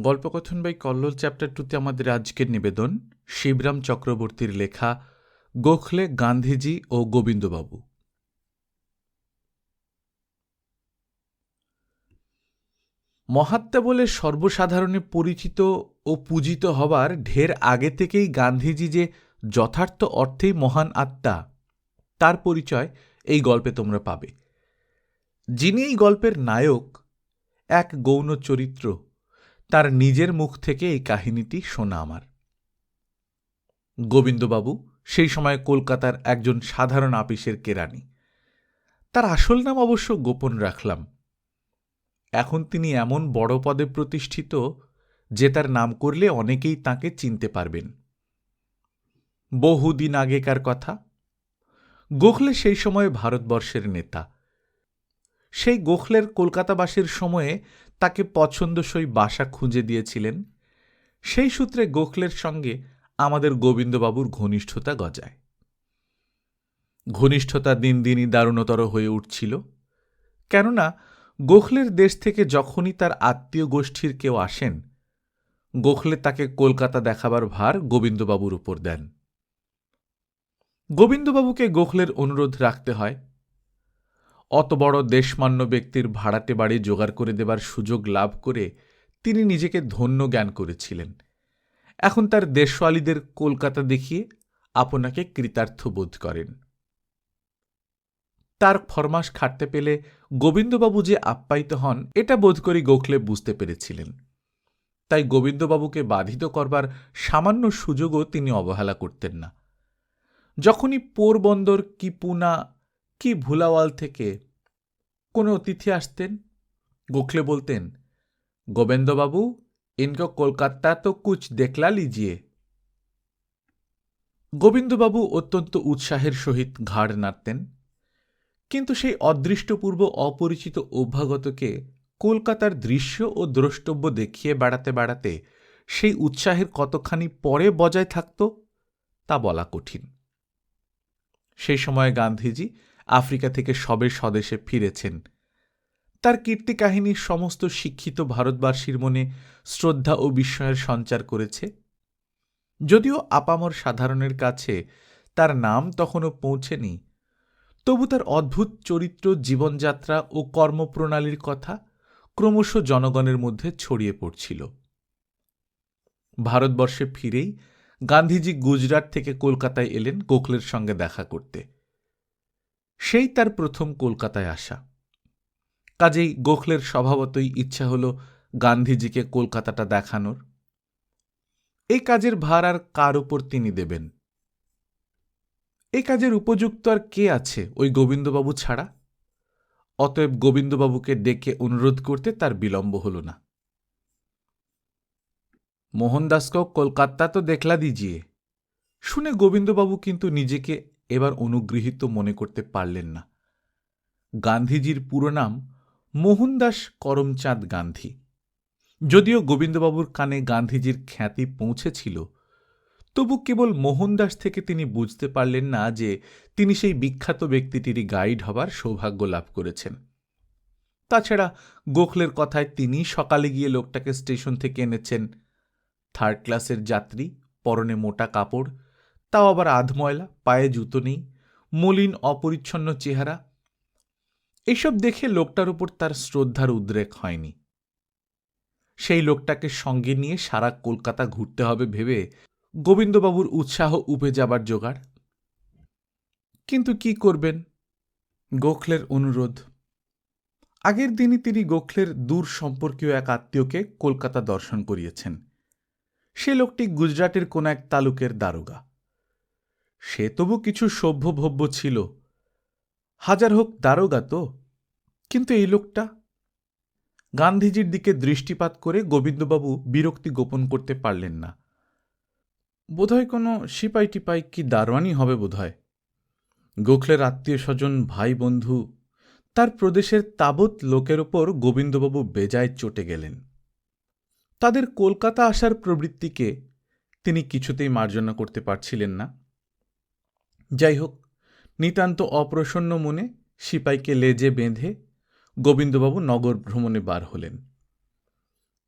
গল্পকথন by Kallol chapter টুতে আমাদের আজকের নিবেদন, শিবরাম চক্রবর্তীর লেখা, গোখলে গান্ধীজি ও গোবিন্দবাবু। মহাত্মা বলে সর্বসাধারণে পরিচিত ও পূজিত হবার ঢের আগে থেকেই গান্ধীজি যে যথার্থ অর্থেই মহান আত্মা, তার পরিচয় এই গল্পে তোমরা পাবে। যিনি এই গল্পের নায়ক, এক গৌণ চরিত্র। তার নিজের মুখ থেকে এই কাহিনীটি শোনা আমার। গোবিন্দবাবু সেই সময় কলকাতার একজন সাধারণ আপিসের কেরানি। তার আসল নাম অবশ্য গোপন রাখলাম। এখন তিনি এমন বড় পদে প্রতিষ্ঠিত যে তার নাম করলে অনেকেই তাকে চিনতে পারবেন। বহুদিন আগেকার কথা। গোখলে সেই সময় ভারতবর্ষের নেতা। সেই গোখলের কলকাতাবাসীর সময়ে তাকে পছন্দসই বাসা খুঁজে দিয়েছিলেন। সেই সূত্রে গোখলের সঙ্গে আমাদের গোবিন্দবাবুর ঘনিষ্ঠতা গজায়। ঘনিষ্ঠতা দিন দিনই দারুণতর হয়ে উঠছিল। কেননা গোখলের দেশ থেকে যখনই তার আত্মীয় গোষ্ঠীর কেউ আসেন, গোখলে তাকে কলকাতা দেখাবার ভার গোবিন্দবাবুর উপর দেন। গোবিন্দবাবুকে গোখলের অনুরোধ রাখতে হয় অত বড় দেশমান্য ব্যক্তির ভাড়াটে বাড়ি জোগাড় করে দেবার সুযোগ লাভ করে তিনি নিজেকে ধন্য জ্ঞান করেছিলেন। এখন তার দেশওয়ালিদের কলকাতা দেখিয়ে আপনাকে কৃতার্থ বোধ করেন। তার ফরমাস খাটতে পেলে গোবিন্দবাবু যে আপ্যায়িত হন, এটা বোধ করি গোখলে বুঝতে পেরেছিলেন। তাই গোবিন্দবাবুকে বাধিত করবার সামান্য সুযোগও তিনি অবহেলা করতেন না। যখনই পোরবন্দর কি পুনা কি ভুলাওয়াল থেকে কোনো অতিথি আসতেন? গোখলে বলতেন, গোবিন্দবাবু ইনকো কলকাতা তো কুচ দেখলা লিজিয়ে। গোবিন্দবাবু অত্যন্ত উৎসাহের সহিত ঘাড় নাড়তেন, কিন্তু সেই অদৃষ্টপূর্ব অপরিচিত অভ্যাগতকে কলকাতার দৃশ্য ও দ্রষ্টব্য দেখিয়ে বেড়াতে বেড়াতে সেই উৎসাহের কতখানি পরে বজায় থাকত, তা বলা কঠিন। সেই সময় গান্ধীজি আফ্রিকা থেকে সবে স্বদেশে ফিরেছেন। তার কীর্তি কাহিনী সমস্ত শিক্ষিত ভারতবাসীর মনে শ্রদ্ধা ও বিস্ময়ের সঞ্চার করেছে। যদিও আপামর সাধারণের কাছে তার নাম তখনও পৌঁছেনি, তবু তার অদ্ভুত চরিত্র, জীবনযাত্রা ও কর্মপ্রণালীর কথা ক্রমশ জনগণের মধ্যে ছড়িয়ে পড়ছিল। ভারতবর্ষে ফিরেই গান্ধীজি গুজরাট থেকে কলকাতায় এলেন গোখলের সঙ্গে দেখা করতে। সেই তার প্রথম কলকাতায় আসা। কাজেই গোখলের স্বভাবতই ইচ্ছা হল গান্ধীজিকে কলকাতাটা দেখানোর। এই কাজের ভার আর কার উপর তিনি দেবেন? এই কাজের উপযুক্ত আর কে আছে ওই গোবিন্দবাবু ছাড়া? অতএব গোবিন্দবাবুকে ডেকে অনুরোধ করতে তার বিলম্ব হল না। মোহনদাসকেও কলকাতা তো দেখলা দিজিয়ে শুনে গোবিন্দবাবু কিন্তু নিজেকে এবার অনুগৃহীত মনে করতে পারলেন না। গান্ধীজির পুরো নাম মোহনদাস করমচাঁদ গান্ধী। যদিও গোবিন্দবাবুর কানে গান্ধীজির খ্যাতি পৌঁছেছিল, তবু কেবল মোহনদাস থেকে তিনি বুঝতে পারলেন না যে তিনি সেই বিখ্যাত ব্যক্তিটিরই গাইড হবার সৌভাগ্য লাভ করেছেন। তাছাড়া গোখলের কথায় তিনি সকালে গিয়ে লোকটাকে স্টেশন থেকে এনেছেন। থার্ড ক্লাসের যাত্রী, পরনে মোটা কাপড় তাও আবার আধময়লা, পায়ে জুতো নেই, মলিন অপরিচ্ছন্ন চেহারা। এসব দেখে লোকটার উপর তার শ্রদ্ধার উদ্রেক হয়নি। সেই লোকটাকে সঙ্গে নিয়ে সারা কলকাতা ঘুরতে হবে ভেবে গোবিন্দবাবুর উৎসাহ উপে যাবার জোগাড়। কিন্তু কি করবেন? গোখলের অনুরোধ। আগের দিনই তিনি গোখলের দূর সম্পর্কীয় এক আত্মীয়কে কলকাতা দর্শন করিয়েছেন। সে লোকটি গুজরাটের কোন এক তালুকের দারোগা। সে তবু কিছু সভ্যভব্য ছিল। হাজার হোক দারোগা তো, কিন্তু এই লোকটা? গান্ধীজির দিকে দৃষ্টিপাত করে গোবিন্দবাবু বিরক্তি গোপন করতে পারলেন না। বোধহয় কোনো সিপাই টিপাই কি দারোয়ানি হবে বোধহয়? গোখলের আত্মীয় স্বজন ভাই বন্ধু তার প্রদেশের তাবৎ লোকের ওপর গোবিন্দবাবু বেজায় চটে গেলেন। তাদের কলকাতা আসার প্রবৃত্তিকে তিনি কিছুতেই মার্জনা করতে পারছিলেন না। যাই হোক নিতান্ত অপ্রসন্ন মনে সিপাইকে লেজে বেঁধে গোবিন্দবাবু নগর ভ্রমণে বার হলেন।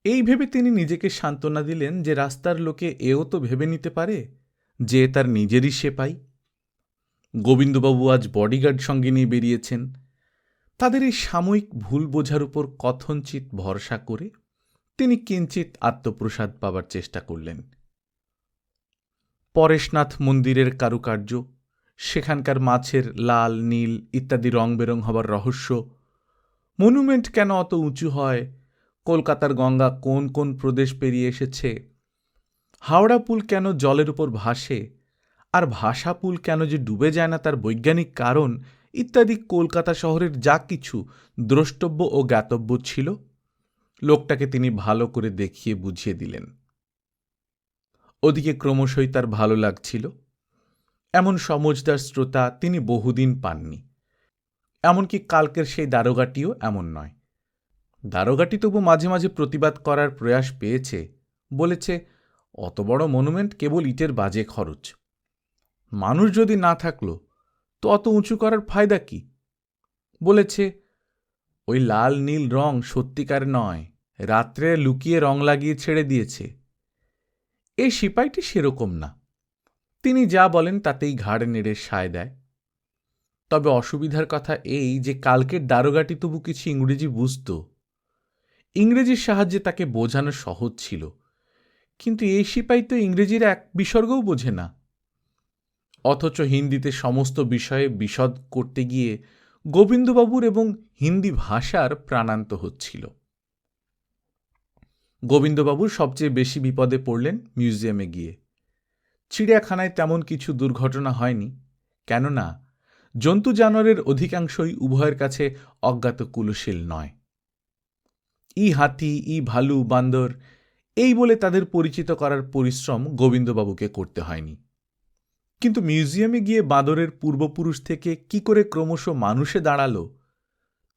এই ভেবে তিনি নিজেকে সান্ত্বনা দিলেন যে রাস্তার লোকে এও তো ভেবে নিতে পারে যে তার নিজেরই সেপাই। গোবিন্দবাবু আজ বডিগার্ড সঙ্গে নিয়ে বেরিয়েছেন। তাদের এই সাময়িক ভুল বোঝার উপর কথঞ্চিত ভরসা করে তিনি কিঞ্চিত আত্মপ্রসাদ পাবার চেষ্টা করলেন। পরেশনাথ মন্দিরের কারুকার্য সেখানকার মাছের লাল, নীল ইত্যাদি রং বেরং হবার রহস্য। মনুমেন্ট কেন অত উঁচু হয়? কলকাতার গঙ্গা কোন কোন প্রদেশ পেরিয়ে এসেছে? হাওড়া পুল কেন জলের উপর ভাসে? আর ভাষা পুল কেন যে ডুবে যায় না তার বৈজ্ঞানিক কারণ? ইত্যাদি কলকাতা শহরের যা কিছু দ্রষ্টব্য ও জ্ঞাতব্য ছিল। লোকটাকে তিনি ভালো করে দেখিয়ে বুঝিয়ে দিলেন। ওদিকে ক্রমশই তার ভালো লাগছিল। এমন সমজদার শ্রোতা তিনি বহুদিন পাননি। এমনকি কালকের সেই দারোগাটিও এমন নয়। দারোগাটি তবু মাঝে মাঝে প্রতিবাদ করার প্রয়াস পেয়েছে, বলেছে, অত বড় মনুমেন্ট কেবল ইটের বাজে খরচ। মানুষ যদি না থাকল, তো অত উঁচু করার ফায়দা কি? বলেছে, ওই লাল নীল রং সত্যিকার নয়, রাত্রে লুকিয়ে রং লাগিয়ে ছেড়ে দিয়েছে। এই সিপাইটি সেরকম না। তিনি যা বলেন তাতেই ঘাড় নেড়ে সায় দেয়। তবে অসুবিধার কথা এই যে কালকের দারোগাটি তবু কিছু ইংরেজি বুঝত। ইংরেজির সাহায্যে তাকে বোঝানো সহজ ছিল। কিন্তু এই সিপাই তো ইংরেজির এক বিসর্গও বোঝে না। অথচ হিন্দিতে সমস্ত বিষয়ে বিশদ করতে গিয়ে গোবিন্দবাবুর এবং হিন্দি ভাষার প্রাণান্ত হচ্ছিল। গোবিন্দবাবুর সবচেয়ে বেশি বিপদে পড়লেন মিউজিয়ামে গিয়ে। চিড়িয়াখানায় তেমন কিছু দুর্ঘটনা হয়নি, কেননা জন্তু জানোয়ারের অধিকাংশই উভয়ের কাছে অজ্ঞাত কুলশীল নয়। ই হাতি, ই ভালু, বান্দর, এই বলে তাদের পরিচিত করার পরিশ্রম গোবিন্দবাবুকে করতে হয়নি। কিন্তু মিউজিয়ামে গিয়ে বাঁদরের পূর্বপুরুষ থেকে কি করে ক্রমশ মানুষে দাঁড়াল,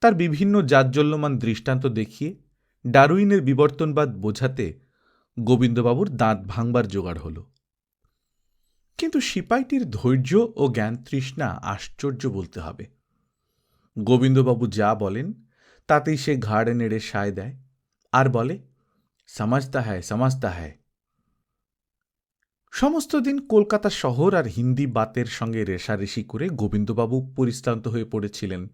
তার বিভিন্ন জাজ্জল্যমান দৃষ্টান্ত দেখিয়ে ডারুইনের বিবর্তনবাদ বোঝাতে গোবিন্দবাবুর দাঁত ভাঙবার জোগাড় হল। কিন্তু সিপাইটির ধৈর্য ও জ্ঞান তৃষ্ণা আশ্চর্য বলতে হবে। গোবিন্দবাবু যা বলেন, তাতেই সে ঘাড়ে নেড়ে সায় দেয়। আর বলে, সমাজতা হ্যায় সমাজতা হ্যায়। সমস্ত দিন কলকাতা শহর আর হিন্দি বাতের সঙ্গে রেশারেশি করে গোবিন্দবাবু পরিশ্রান্ত হয়ে পড়েছিলেন।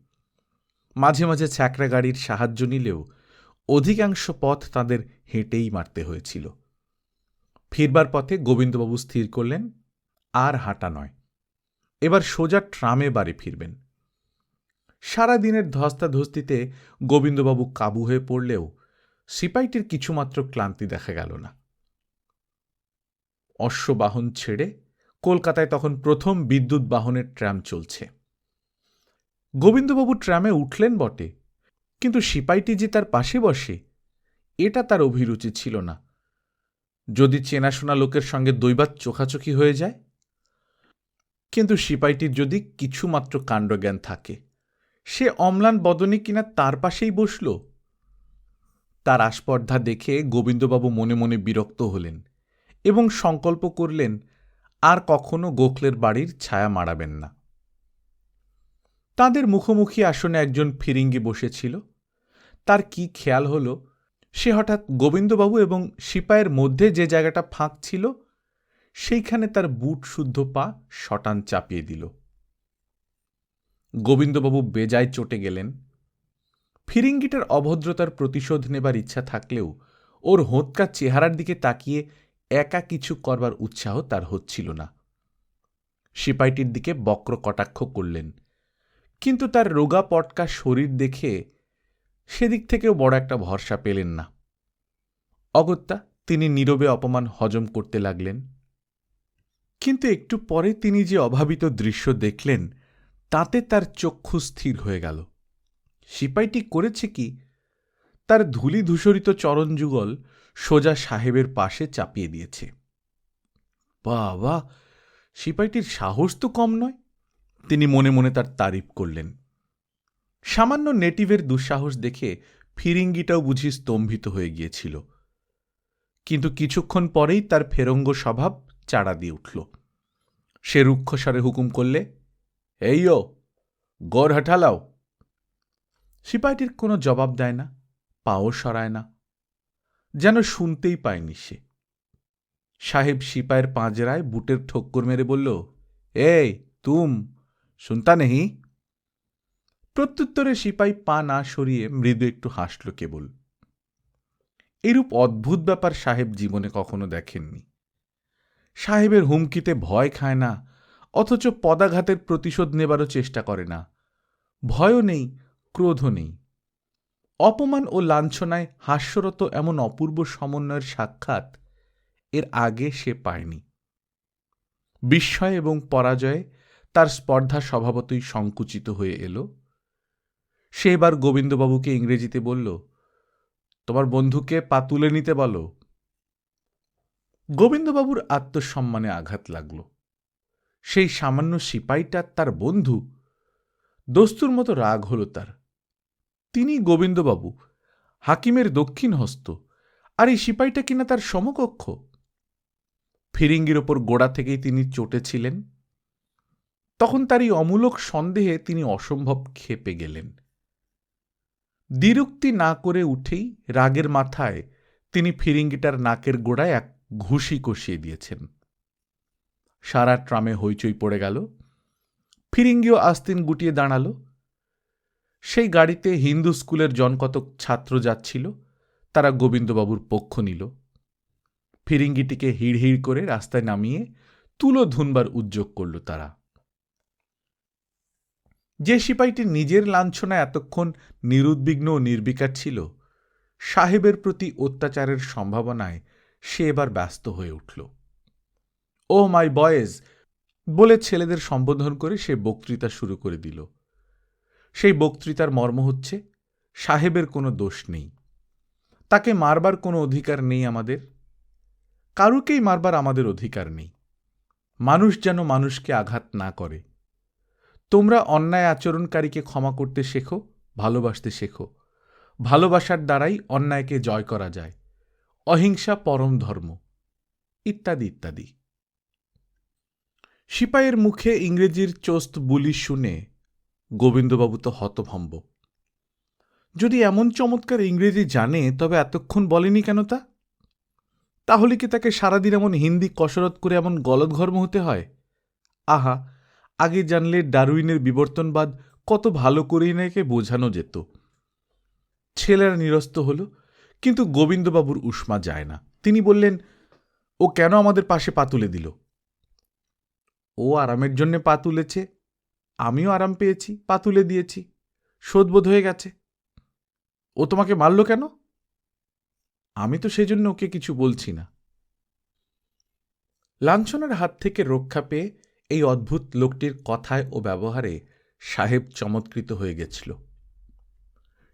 মাঝে মাঝে ছ্যাকরা গাড়ির সাহায্য নিলেও অধিকাংশ পথ তাদের হেঁটেই মারতে হয়েছিল। ফিরবার পথে গোবিন্দবাবু স্থির করলেন আর হাঁটা নয়। এবার সোজা ট্রামে বাড়ি ফিরবেন। সারা দিনের ধস্তাধস্তিতে গোবিন্দবাবু কাবু হয়ে পড়লেও সিপাইটির কিছুমাত্র ক্লান্তি দেখা গেল না। অশ্ববাহন ছেড়ে কলকাতায় তখন প্রথম বিদ্যুৎ বাহনের ট্রাম চলছে। গোবিন্দবাবু ট্রামে উঠলেন বটে, কিন্তু সিপাইটি যে তার পাশে বসে, এটা তার অভিরুচি ছিল না। যদি চেনাশোনা লোকের সঙ্গে দৈবাত চোখাচোখি হয়ে যায় কিন্তু সিপাইটির যদি কিছুমাত্র কাণ্ডজ্ঞান থাকে, সে অম্লান বদনে কিনা তার পাশেই বসল? তার আস্পর্ধা দেখে গোবিন্দবাবু মনে মনে বিরক্ত হলেন এবং সংকল্প করলেন, আর কখনো গোখলের বাড়ির ছায়া মাড়াবেন না। তাদের মুখোমুখি আসনে একজন ফিরিঙ্গি বসেছিল। তার কি খেয়াল হল? সে হঠাৎ গোবিন্দবাবু এবং সিপাইয়ের মধ্যে যে জায়গাটা ফাঁক ছিল সেইখানে তার বুট শুদ্ধ পা শটান চাপিয়ে দিল। গোবিন্দবাবু বেজায় চটে গেলেন। ফিরিঙ্গিটার অভদ্রতার প্রতিশোধ নেবার ইচ্ছা থাকলেও ওর হোঁতকা চেহারার দিকে তাকিয়ে একা কিছু করবার উৎসাহ তার হচ্ছিল না। সিপাইটির দিকে বক্র কটাক্ষ করলেন। কিন্তু তার রোগা পটকা শরীর দেখে সেদিক থেকেও বড় একটা ভরসা পেলেন না। অগত্যা তিনি নীরবে অপমান হজম করতে লাগলেন। কিন্তু একটু পরে তিনি যে অভাবিত দৃশ্য দেখলেন, তাতে তার চক্ষু স্থির হয়ে গেল। সিপাইটি করেছে কি? তার ধূলি ধূসরিত চরণযুগল সোজা সাহেবের পাশে চাপিয়ে দিয়েছে। বাবা, সিপাইটির সাহস তো কম নয়, তিনি মনে মনে তার তারিফ করলেন। সামান্য নেটিভের দুঃসাহস দেখে ফিরিঙ্গিটাও বুঝি স্তম্ভিত হয়ে গিয়েছিল। কিন্তু কিছুক্ষণ পরেই তার ফেরঙ্গ স্বভাব চাড়া দিয়ে উঠল। সে রুক্ষস্বরে হুকুম করলে, এই ও গড় হাঁটালাও সিপাইটির কোনো জবাব দেয় না, পাও সরায় না, যেন শুনতেই পায়নি সে। সাহেব সিপাইয়ের পাঁজরায় বুটের ঠক্কর মেরে বলল, এই, তুম, শুনতা নেহি? প্রত্যুত্তরে সিপাই পা না সরিয়ে মৃদু একটু হাসল কেবল। এরূপ অদ্ভুত ব্যাপার সাহেব জীবনে কখনো দেখেননি। সাহেবের হুমকিতে ভয় খায় না, অথচ পদাঘাতের প্রতিশোধ নেবারও চেষ্টা করে না। ভয়ও নেই, ক্রোধও নেই। অপমান ও লাঞ্ছনায় হাস্যরত এমন অপূর্ব সমন্বয়ের সাক্ষাৎ এর আগে সে পায়নি। বিস্ময় এবং পরাজয়ে তার স্পর্ধা স্বভাবতই সংকুচিত হয়ে এলো। সে এবার গোবিন্দবাবুকে ইংরেজিতে বলল, তোমার বন্ধুকে পা তুলে নিতে বলো। গোবিন্দবাবুর আত্মসম্মানে আঘাত লাগল। সেই সামান্য সিপাইটা তার বন্ধু, দস্তুর মতো রাগ হল তার। তিনি গোবিন্দবাবু, হাকিমের দক্ষিণ হস্ত আর এই সিপাইটা কিনা তার সমকক্ষ? ফিরিঙ্গির ওপর গোড়া থেকেই তিনি চটেছিলেন তখন তার এই অমূলক সন্দেহে তিনি অসম্ভব খেপে গেলেন। দ্বিরুক্তি না করে উঠেই রাগের মাথায় তিনি ফিরিঙ্গিটার নাকের গোড়ায় এক ঘুষি কষিয়ে দিয়েছেন। সারা ট্রামে হইচই পড়ে গেল। ফিরিঙ্গিও আস্তিন গুটিয়ে দাঁড়াল। সেই গাড়িতে হিন্দু স্কুলের জনকতক ছাত্র যাচ্ছিল, তারা গোবিন্দবাবুর পক্ষ নিল। ফিরিঙ্গিটিকে হিড় হিড় করে রাস্তায় নামিয়ে তুলো ধুনবার উদ্যোগ করল তারা। যে সিপাইটি নিজের লাঞ্ছনায় এতক্ষণ নিরুদ্বিগ্ন ও নির্বিকার ছিল, সাহেবের প্রতি অত্যাচারের সম্ভাবনায় সে এবার ব্যস্ত হয়ে উঠল। ও মাই বয়েজ, বলে ছেলেদের সম্বোধন করে সে বক্তৃতা শুরু করে দিল। সেই বক্তৃতার মর্ম হচ্ছে, সাহেবের কোনো দোষ নেই। তাকে মারবার কোনো অধিকার নেই আমাদের। কারুকেই মারবার আমাদের অধিকার নেই। মানুষ যেন মানুষকে আঘাত না করে। তোমরা অন্যায় আচরণকারীকে ক্ষমা করতে শেখো, ভালোবাসতে শেখো। ভালোবাসার দ্বারাই অন্যায়কে জয় করা যায়। অহিংসা পরম ধর্ম, ইত্যাদি ইত্যাদি। সিপাইয়ের মুখে ইংরেজির চোস্ত বুলি শুনে গোবিন্দবাবু তো হতভম্ব। যদি এমন চমৎকার ইংরেজি জানে, তবে এতক্ষণ বলেনি কেন তা? তাহলে কি তাকে সারাদিন এমন হিন্দি কসরত করে এমন গলদঘর্ম হতে হয়? আহা, আগে জানলে ডারউইনের বিবর্তনবাদ কত ভালো করেই নাকি বোঝানো যেত। ছেলেরা নিরস্ত হল কিন্তু গোবিন্দবাবুর উষ্মা যায় না। তিনি বললেন, ও কেন আমাদের পাশে পা তুলে দিল? ও আরামের জন্যে পা তুলেছে। আমিও আরাম পেয়েছি, পা তুলে দিয়েছি। শোধবোধ হয়ে গেছে। ও তোমাকে মারল কেন? আমি তো সেজন্য ওকে কিছু বলছি না। লাঞ্ছনার হাত থেকে রক্ষা পেয়ে এই অদ্ভুত লোকটির কথায় ও ব্যবহারে সাহেব চমৎকৃত হয়ে গেছিল।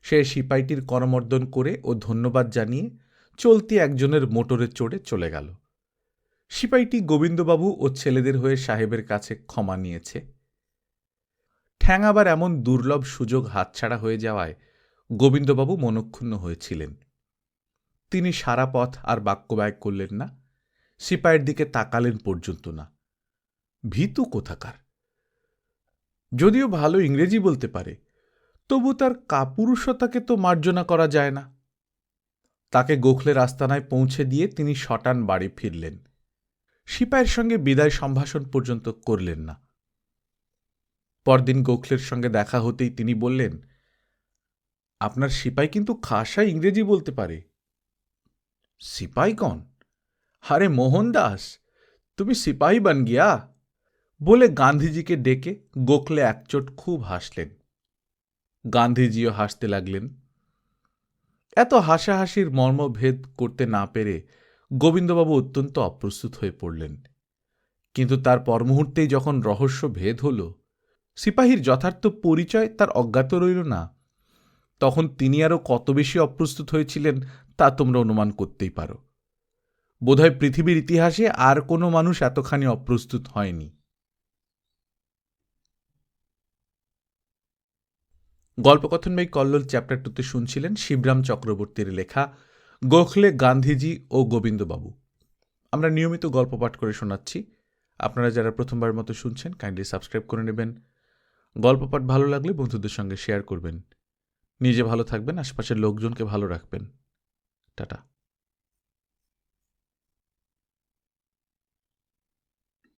সে সিপাইটির করমর্দন করে ও ধন্যবাদ জানিয়ে চলতি একজনের মোটরে চড়ে চলে গেল। সিপাইটি গোবিন্দবাবু ও ছেলেদের হয়ে সাহেবের কাছে ক্ষমা নিয়েছে। ঠ্যাঙাবার এমন দুর্লভ সুযোগ হাতছাড়া হয়ে যাওয়ায় গোবিন্দবাবু মনক্ষুণ্ণ হয়েছিলেন। তিনি সারা পথ আর বাক্যব্যয় করলেন না, সিপাইয়ের দিকে তাকালেন পর্যন্ত না। ভীতু কোথাকার? যদিও ভালো ইংরেজি বলতে পারে তবু তার কাপুরুষতাকে তো মার্জনা করা যায় না। তাকে গোখলের আস্তানায় পৌঁছে দিয়ে তিনি শটান বাড়ি ফিরলেন। সিপাইয়ের সঙ্গে বিদায় সম্ভাষণ পর্যন্ত করলেন না। পরদিন গোখলের সঙ্গে দেখা হতেই তিনি বললেন, আপনার সিপাই কিন্তু খাসা ইংরেজি বলতে পারে। সিপাই কন? হারে মোহনদাস তুমি সিপাহী বান গিয়া? বলে গান্ধীজিকে ডেকে গোখলে একচোট খুব হাসলেন। গান্ধীজিও হাসতে লাগলেন। এত হাসাহাসির মর্মভেদ করতে না পেরে গোবিন্দবাবু অত্যন্ত অপ্রস্তুত হয়ে পড়লেন। কিন্তু তার পরমুহূর্তেই যখন রহস্য ভেদ হল, সিপাহীর যথার্থ পরিচয় তার অজ্ঞাত রইল না। তখন তিনি আরও কত বেশি অপ্রস্তুত হয়েছিলেন তা তোমরা অনুমান করতেই পারো। বোধহয় পৃথিবীর ইতিহাসে আর কোনো মানুষ এতখানি অপ্রস্তুত হয়নি। গল্পকথন বই কল্লোল চ্যাপ্টার টুতে শুনছিলেন শিবরাম চক্রবর্তীর লেখা গোখলে গান্ধীজি ও গোবিন্দবাবু। আমরা নিয়মিত গল্প পাঠ করে শোনাচ্ছি। আপনারা যারা প্রথমবার মতো শুনছেন কাইন্ডলি সাবস্ক্রাইব করে নেবেন। গল্প পাঠ ভালো লাগলে বন্ধুদের সঙ্গে শেয়ার করবেন। নিজে ভালো থাকবেন, আশেপাশের লোকজনকে ভালো রাখবেন। টাটা।